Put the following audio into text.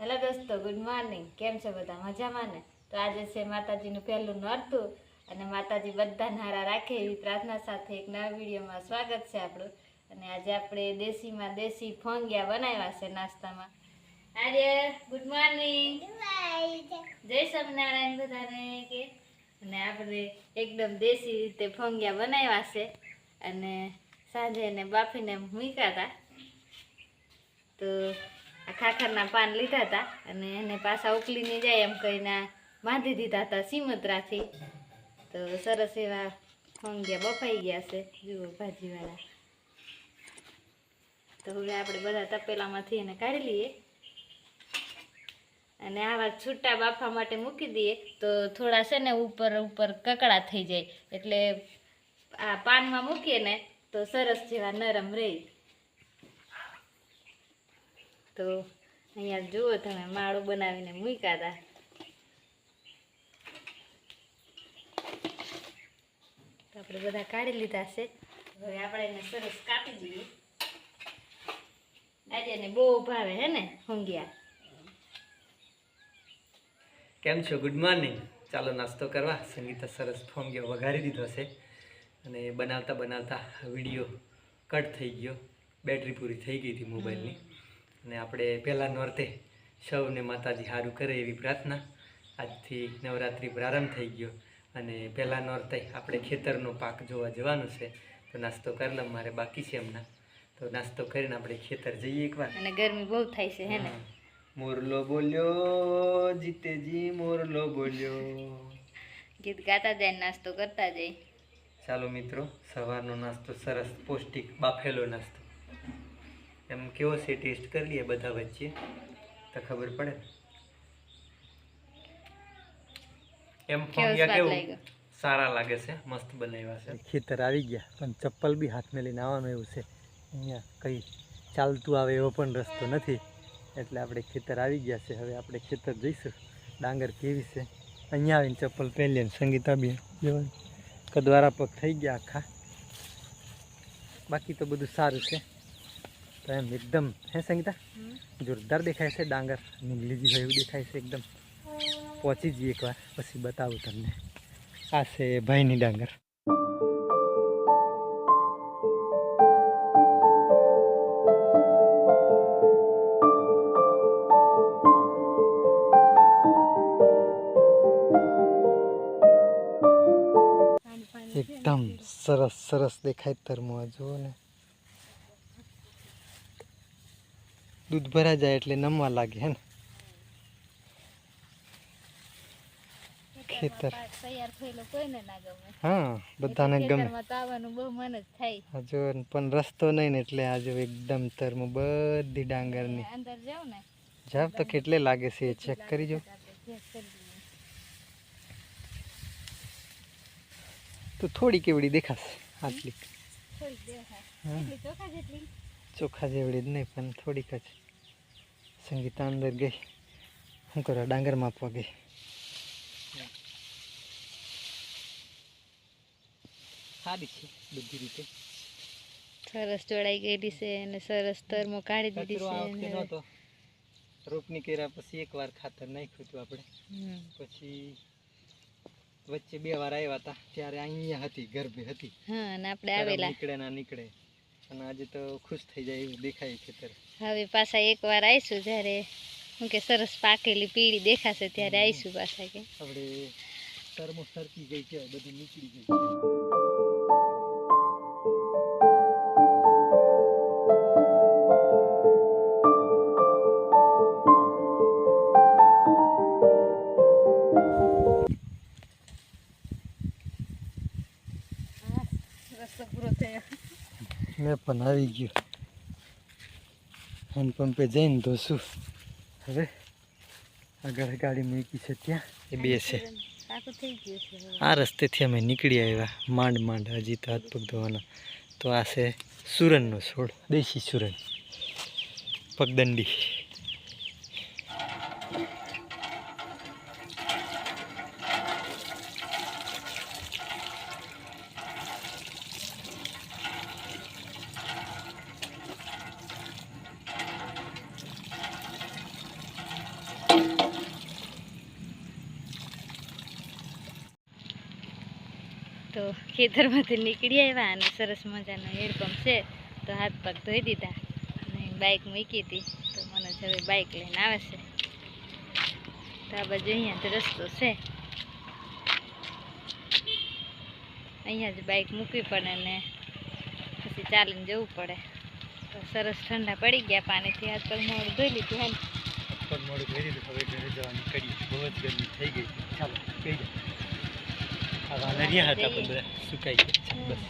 Hello દોસ્તો good morning કેમ છે બધા? મજામાં ને? તો આજે છે માતાજીનું પહેલું નોરતું અને માતાજી બધા નારા રાખે એવી પ્રાર્થના સાથે એક નવા વિડીયોમાં સ્વાગત છે આપણું. અને આજે આપણે દેશીમાં દેશી ફોંગિયા બનાવ્યા છે નાસ્તામાં. આજે ગુડ મોર્નિંગ જય સ્વામિનારાયણ બધાને કે? અને આપણે એકદમ દેશી રીતે ફોંગિયા બનાવ્યા છે. અને સાંજે એને બાફીને મૂક્યા હતા. તો ખાખરના પાન લીધા હતા અને એને પાછા ઉકલીને જાય એમ કહીને બાંધી દીધા હતા સીમત્રાથી. તો સરસ એવા ફોંગ્યા બફાઈ ગયા છે જુઓ ભાજીવાળા. તો હવે આપણે બધા તપેલામાંથી એને કાઢી લઈએ. અને આવા છૂટા બાફા માટે મૂકી દઈએ તો થોડા છે ને ઉપર ઉપર કકડા થઈ જાય. એટલે આ પાનમાં મૂકીએ ને તો સરસ જેવા નરમ રહે. તો અહીંયા જુઓ તમે માળો બનાવીને મૂક્યા હતા તો આપણે બધા કાઢી લીધા છે. હવે આપણે એને સરસ કાપી દઈએ. દાદાને બહુ ભાવે હે ને હુંગિયા કેમ છો? ગુડ મોર્નિંગ ચાલો નાસ્તો કરવા. સંગીતા સરસ ફોંગ્યો વઘારી દીધો છે. અને બનાવતા બનાવતા વીડિયો કટ થઈ ગયો. બેટરી પૂરી થઈ ગઈ હતી મોબાઈલની અને આપણે પહેલાં નોરતે સૌને માતાજી સારું કરે એવી પ્રાર્થના. આજથી નવરાત્રિ પ્રારંભ થઈ ગયો અને પહેલાં નોરતે આપણે ખેતરનો પાક જોવા જવાનું છે. તો નાસ્તો કરી લઉં મારે બાકી છે હમણાં. તો નાસ્તો કરીને આપણે ખેતર જઈએ એકવાર. અને ગરમી બહુ થાય છે હે ને? મોરલો બોલ્યો જીતેજી મોરલો બોલ્યો. ગીત ગાતા જાય નાસ્તો કરતા જાય. ચાલો મિત્રો સવારનો નાસ્તો સરસ પૌષ્ટિક બાફેલો નાસ્તો. એમ કેવો છે ટેસ્ટ કરી લઈએ બધા વચ્ચે. તો ખબર પડે. એમ ફોંગ્યા કેવું? સારા લાગે છે મસ્ત બનાવ્યા છે. ખેતર આવી ગયા પણ ચપ્પલ બી હાથમાં લઈને આવવાનું એવું છે. અહીંયા કંઈ ચાલતું આવે એવો પણ રસ્તો નથી. એટલે આપણે ખેતર આવી ગયા છે. હવે આપણે ખેતર જઈશું. ડાંગર કેવી છે? અહીંયા આવીને ચપ્પલ પહેરીએ ને સંગીતા બી કદવારા પગ થઈ ગયા આખા. બાકી તો બધું સારું છે. તો એમ એકદમ હે સંગીતા? જોરદાર દેખાય છે ડાંગર નીંગલીજી હોય એવું દેખાય છે એકદમ. પહોંચી જઈએ એકવાર પછી બતાવું તમને. આ છે ભાઈની ડાંગર. એકદમ સરસ સરસ દેખાય તરમું જુઓ ને. દૂધ ભરા જાય એટલે નમવા લાગે હે ને? ખેતર. હા બધાને ગમે. હજુ પણ રસ્તો નહીં ને એટલે આજે એકદમ તરમું બધી ડાંગરની. અંદર જાવ તો કેટલે લાગે છે ચેક કરી જો. તો થોડી કેવડી દેખાશે આટલી. હા. ચોખા જેવડી જ નહીં પણ થોડીક જ. સંગીતા અંદર ગઈ. શું કરવા ડાંગર માપવા ગઈ. સારી છે બધી રીતે. સરસ જોડાઈ ગયેલી છે અને સરસ તરમો કાઢી દીધી છે રોપની કર્યા પછી એકવાર ખાતર નાખ્યું હતું આપણે. પછી વચ્ચે બે વાર આવ્યા હતા ત્યારે અહીંયા હતી ગર્ભે હતી. હા અને આપણે આવેલા. નીકળે ના નીકળે. અને આજે તો ખુશ થઈ જાય એવું દેખાય ખેતર. હવે પાછા એકવાર આવીશું જ્યારે શું કે સરસ પાકેલી પીળી દેખાશે ત્યારે આવીશું પાછા કે. આપણે તરમો સરકી ગઈ છે બધું નીકળી ગઈ મેં પણ આવી ગયો. હેન્ડપંપે જઈને તો શું હવે આગળ ગાડી મૂકી છે ત્યાં. એ બે છે. પાકું થઈ ગયું છે હવે. આ રસ્તેથી અમે નીકળી આવ્યા. માંડ માંડ હજી તો હાથ પગ ધોવાના. તો આ છે સુરનનો છોડ. દેશી સુરન. પગદંડી. ખેતરમાંથી નીકળી આવ્યા અને સરસ મજાનો હેડપંપ છે, તો હાથ પગ ધોઈ દીધા અને બાઇક મૂકી હતી, તો મને હવે બાઇક લઈને આવે છે. તો આ બાજુ અહીંયાથી રસ્તો છે. અહીંયા જ બાઇક મૂકવી પડે ને પછી ચાલીને જવું પડે. તો સરસ ઠંડા પડી ગયા, પાણીથી હાથ પગ મોડું ધોઈ લીધું હાલ. પગ મોડું ધોઈ લીધું, હવે ઘરે જવાની કરી બહુ જ ગરમી થઈ ગઈ ચાલો કહી જાઓ. આ વાનરિયા હતા બધા સુકાઈ ગયા. બસ.